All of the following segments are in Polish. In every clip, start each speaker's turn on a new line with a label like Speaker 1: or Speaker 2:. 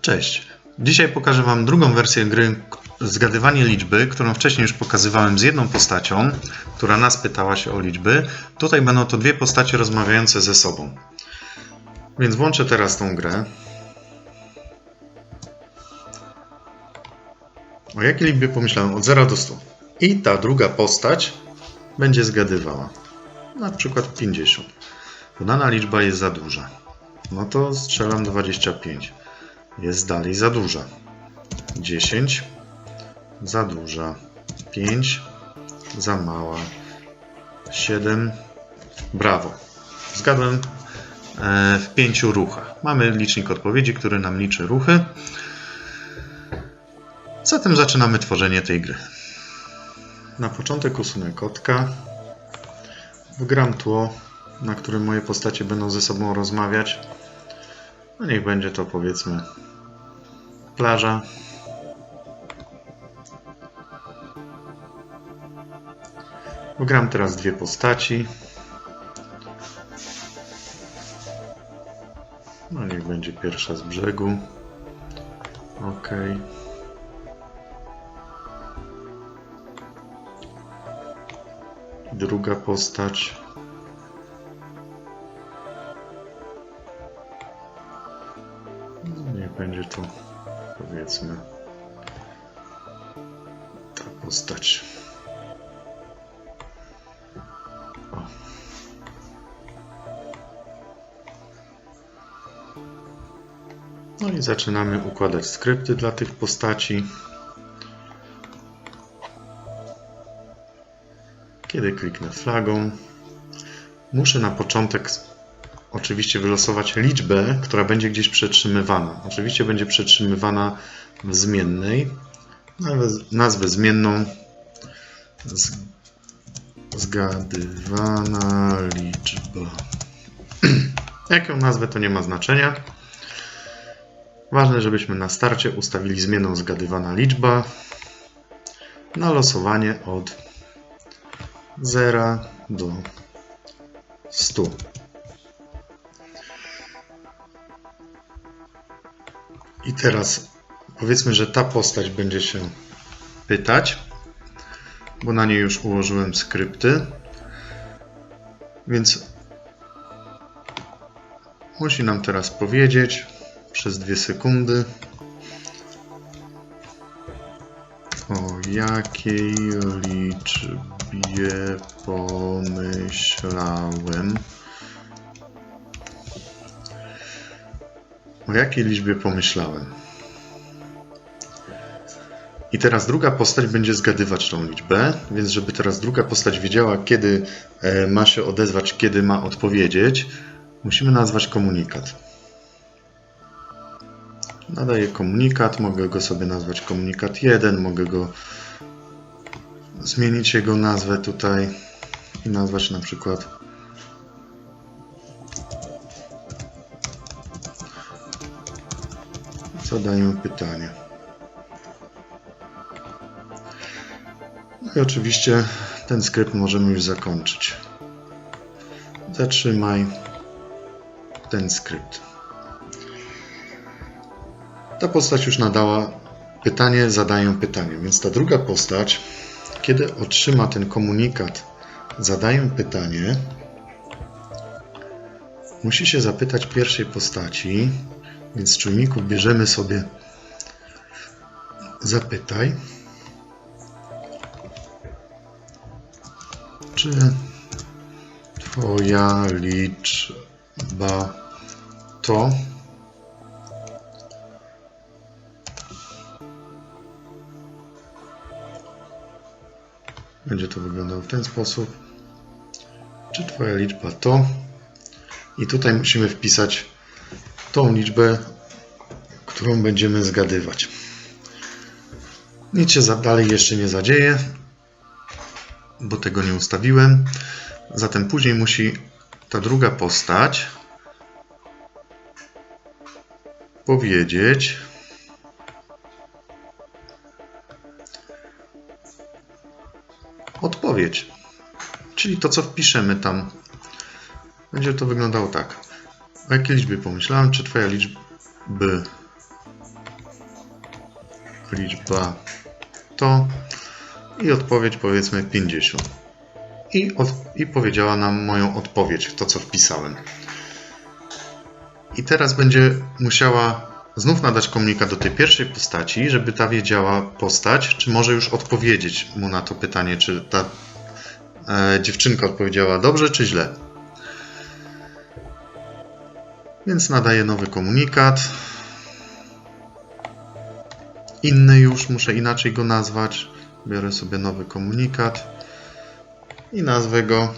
Speaker 1: Cześć. Dzisiaj pokażę Wam drugą wersję gry Zgadywanie liczby, którą wcześniej już pokazywałem z jedną postacią, która nas pytała się o liczby. Tutaj będą to dwie postacie rozmawiające ze sobą. Więc włączę teraz tą grę. O jakiej liczbie pomyślałem? Od 0 do 100. I ta druga postać będzie zgadywała. Na przykład 50. Podana liczba jest za duża. No to strzelam 25. Jest dalej za duża. 10 za duża. 5 za mała. 7 brawo. Zgadłem e, w pięciu ruchach. Mamy licznik odpowiedzi, który nam liczy ruchy. Zatem zaczynamy tworzenie tej gry. Na początek usunę kotka. Wgram tło, na którym moje postacie będą ze sobą rozmawiać. No niech będzie to powiedzmy plaża. Gram teraz dwie postaci. No niech będzie pierwsza z brzegu. Ok. Druga postać. Postać. No i zaczynamy układać skrypty dla tych postaci. Kiedy kliknę flagą, muszę na początek oczywiście wylosować liczbę, która będzie gdzieś przetrzymywana. Oczywiście będzie przetrzymywana w zmiennej. Nawet nazwę zmienną z, zgadywana liczba. Jaką nazwę to nie ma znaczenia. Ważne, żebyśmy na starcie ustawili zmienną zgadywana liczba na losowanie od 0 do 100. I teraz powiedzmy, że ta postać będzie się pytać, bo na niej już ułożyłem skrypty. Więc musi nam teraz powiedzieć przez dwie sekundy o jakiej liczbie pomyślałem. O jakiej liczbie pomyślałem? I teraz druga postać będzie zgadywać tą liczbę, więc żeby teraz druga postać wiedziała, kiedy e, ma się odezwać, kiedy ma odpowiedzieć, musimy nazwać komunikat. Nadaję komunikat, mogę go sobie nazwać komunikat 1, mogę go zmienić jego nazwę tutaj i nazwać na przykład zadaję pytanie. I oczywiście ten skrypt możemy już zakończyć. Zatrzymaj ten skrypt. Ta postać już nadała pytanie, zadaję pytanie, więc ta druga postać, kiedy otrzyma ten komunikat, zadaję pytanie, musi się zapytać pierwszej postaci, więc z czujników bierzemy sobie zapytaj, czy twoja liczba to będzie to wyglądało w ten sposób. Czy twoja liczba to i tutaj musimy wpisać tą liczbę, którą będziemy zgadywać. Nic się dalej jeszcze nie zadzieje, bo tego nie ustawiłem. Zatem później musi ta druga postać powiedzieć, odpowiedź. Czyli to, co wpiszemy tam. Będzie to wyglądało tak. O jakiej liczbie pomyślałem? Czy twoja liczby liczba to i odpowiedź powiedzmy 50. I, od, I powiedziała nam moją odpowiedź, to co wpisałem. I teraz będzie musiała znów nadać komunikat do tej pierwszej postaci, żeby ta wiedziała postać, czy może już odpowiedzieć mu na to pytanie, czy ta e, dziewczynka odpowiedziała dobrze, czy źle. Więc nadaję nowy komunikat. Inny już, muszę inaczej go nazwać. Biorę sobie nowy komunikat i nazwę go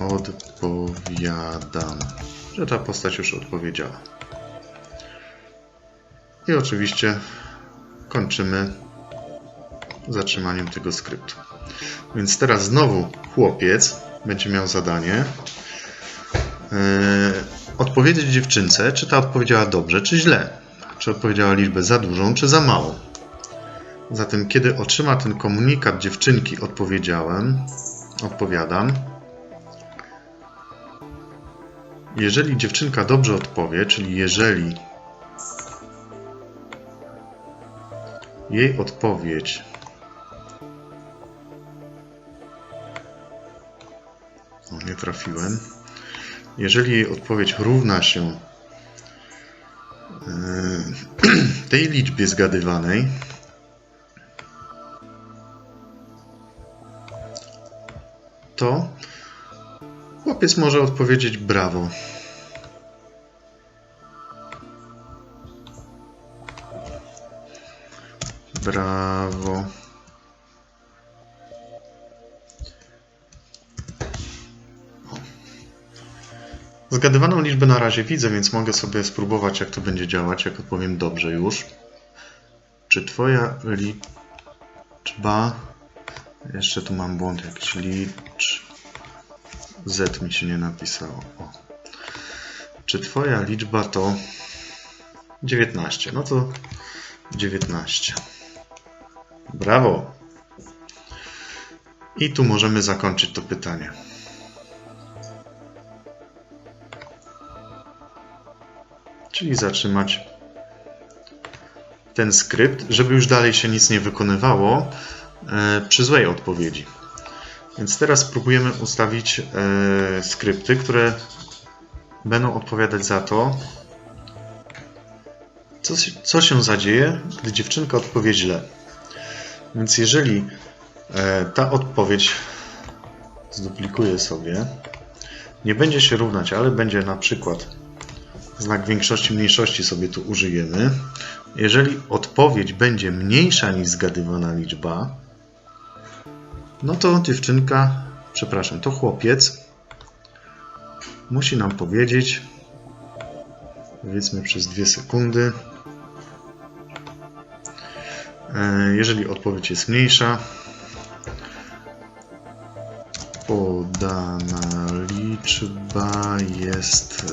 Speaker 1: Odpowiadam, że ta postać już odpowiedziała. I oczywiście kończymy zatrzymaniem tego skryptu. Więc teraz znowu chłopiec będzie miał zadanie yy, odpowiedzieć dziewczynce, czy ta odpowiedziała dobrze, czy źle. Czy odpowiedziała liczbę za dużą, czy za małą. Zatem, kiedy otrzyma ten komunikat dziewczynki, odpowiedziałem, odpowiadam. Jeżeli dziewczynka dobrze odpowie, czyli jeżeli jej odpowiedź nie trafiłem. Jeżeli jej odpowiedź równa się tej liczbie zgadywanej, to chłopiec może odpowiedzieć brawo. Brawo. Zgadywaną liczbę na razie widzę, więc mogę sobie spróbować, jak to będzie działać, jak odpowiem dobrze już. Czy twoja liczba jeszcze tu mam błąd jakiś. Licz. Z mi się nie napisało. O. Czy twoja liczba to 19? No to 19. Brawo. I tu możemy zakończyć to pytanie. Czyli zatrzymać ten skrypt, żeby już dalej się nic nie wykonywało e, przy złej odpowiedzi. Więc teraz spróbujemy ustawić e, skrypty, które będą odpowiadać za to, co, co się zadzieje, gdy dziewczynka odpowie źle. Więc jeżeli e, ta odpowiedź zduplikuję sobie, nie będzie się równać, ale będzie na przykład znak większości mniejszości sobie tu użyjemy. Jeżeli odpowiedź będzie mniejsza niż zgadywana liczba, no to dziewczynka, przepraszam, to chłopiec musi nam powiedzieć, powiedzmy przez dwie sekundy, e, jeżeli odpowiedź jest mniejsza, podana liczba jest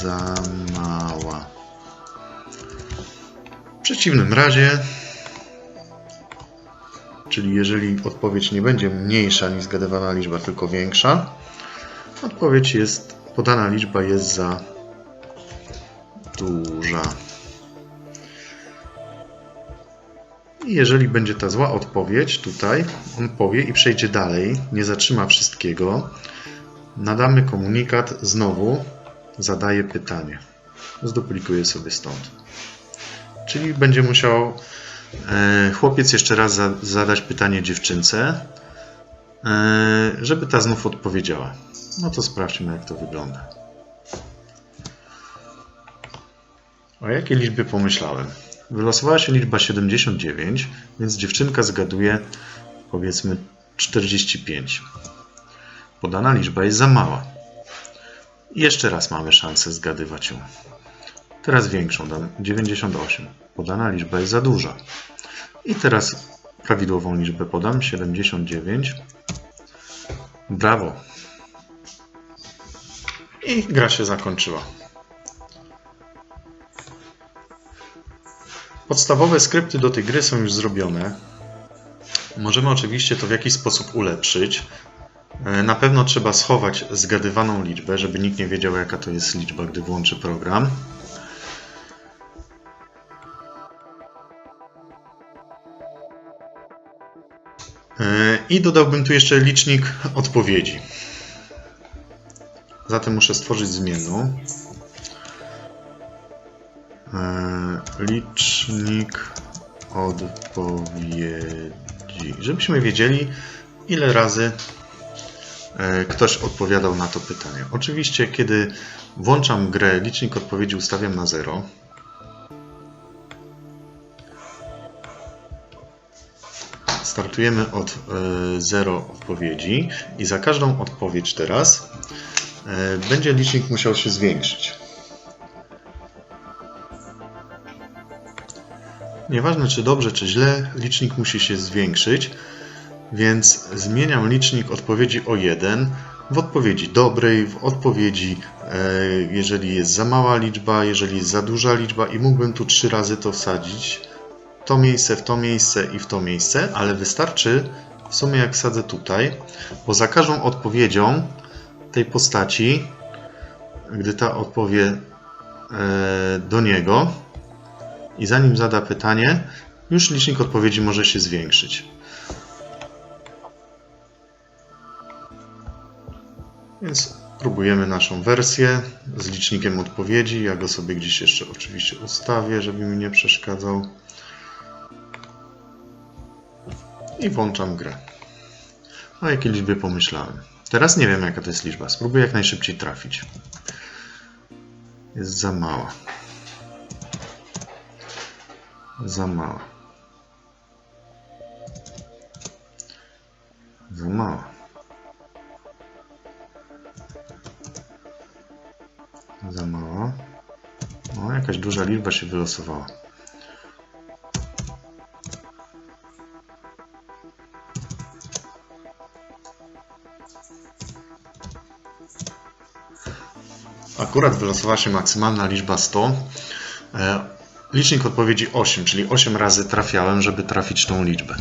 Speaker 1: za mała. W przeciwnym razie Czyli jeżeli odpowiedź nie będzie mniejsza niż zgadywana liczba, tylko większa, odpowiedź jest, podana liczba jest za duża. I jeżeli będzie ta zła odpowiedź, tutaj on powie i przejdzie dalej, nie zatrzyma wszystkiego, nadamy komunikat znowu, zadaje pytanie. Zduplikuję sobie stąd. Czyli będzie musiał E, chłopiec jeszcze raz za, zadać pytanie dziewczynce, e, żeby ta znów odpowiedziała. No to sprawdźmy, jak to wygląda. O jakiej liczbie pomyślałem? Wylosowała się liczba 79, więc dziewczynka zgaduje powiedzmy 45. Podana liczba jest za mała. Jeszcze raz mamy szansę zgadywać ją. Teraz większą dam 98. Podana liczba jest za duża. I teraz prawidłową liczbę podam 79. Brawo. I gra się zakończyła. Podstawowe skrypty do tej gry są już zrobione. Możemy oczywiście to w jakiś sposób ulepszyć. E, na pewno trzeba schować zgadywaną liczbę, żeby nikt nie wiedział jaka to jest liczba, gdy włączy program. E, I dodałbym tu jeszcze licznik odpowiedzi. Zatem muszę stworzyć zmienną. E, licznik odpowiedzi. Żebyśmy wiedzieli, ile razy ktoś odpowiadał na to pytanie. Oczywiście, kiedy włączam grę, licznik odpowiedzi ustawiam na 0. Startujemy od 0 odpowiedzi i za każdą odpowiedź teraz e, będzie licznik musiał się zwiększyć. Nieważne czy dobrze, czy źle, licznik musi się zwiększyć, więc zmieniam licznik odpowiedzi o 1 w odpowiedzi dobrej, w odpowiedzi, e, jeżeli jest za mała liczba, jeżeli jest za duża liczba i mógłbym tu trzy razy to wsadzić. To miejsce, w to miejsce i w to miejsce, ale wystarczy w sumie jak wsadzę tutaj, bo za każdą odpowiedzią tej postaci, gdy ta odpowie e, do niego, i zanim zada pytanie, już licznik odpowiedzi może się zwiększyć. Więc próbujemy naszą wersję z licznikiem odpowiedzi. Ja go sobie gdzieś jeszcze oczywiście ustawię, żeby mi nie przeszkadzał. I włączam grę. O jakiej liczbie pomyślałem. Teraz nie wiem jaka to jest liczba. Spróbuję jak najszybciej trafić. Jest za mała. Za mała. Za mała. Jakaś duża liczba się wylosowała. Akurat wylosowała się maksymalna liczba 100. E, Licznik odpowiedzi 8, czyli 8 razy trafiałem, żeby trafić tą liczbę.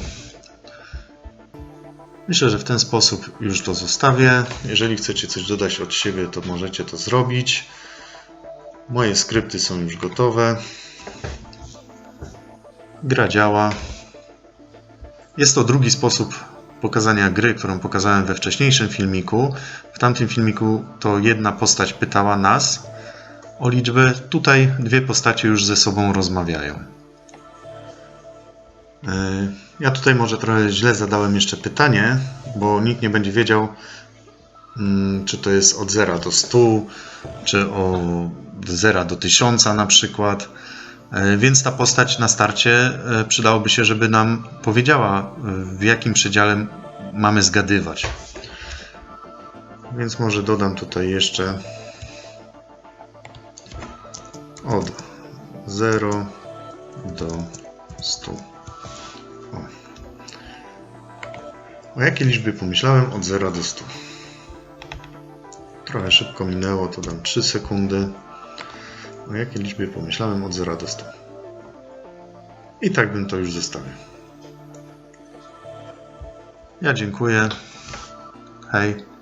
Speaker 1: Myślę, że w ten sposób już to zostawię. Jeżeli chcecie coś dodać od siebie, to możecie to zrobić. Moje skrypty są już gotowe. Gra działa. Jest to drugi sposób pokazania gry, którą pokazałem we wcześniejszym filmiku. W tamtym filmiku to jedna postać pytała nas, o liczbę. Tutaj dwie postacie już ze sobą rozmawiają. Yy, Ja tutaj może trochę źle zadałem jeszcze pytanie, bo nikt nie będzie wiedział, mm, czy to jest od 0 do 100, czy od 0 do 1000 na przykład. Yy, Więc ta postać na starcie yy, przydałoby się, żeby nam powiedziała, yy, w jakim przedziale mamy zgadywać. Więc może dodam tutaj jeszcze od 0 do 100. O. o jakiej liczbie pomyślałem? Od 0 do 100. Trochę szybko minęło, to dam 3 sekundy. O jakiej liczbie pomyślałem? Od 0 do 100. I tak bym to już zostawił. Ja dziękuję. Hej.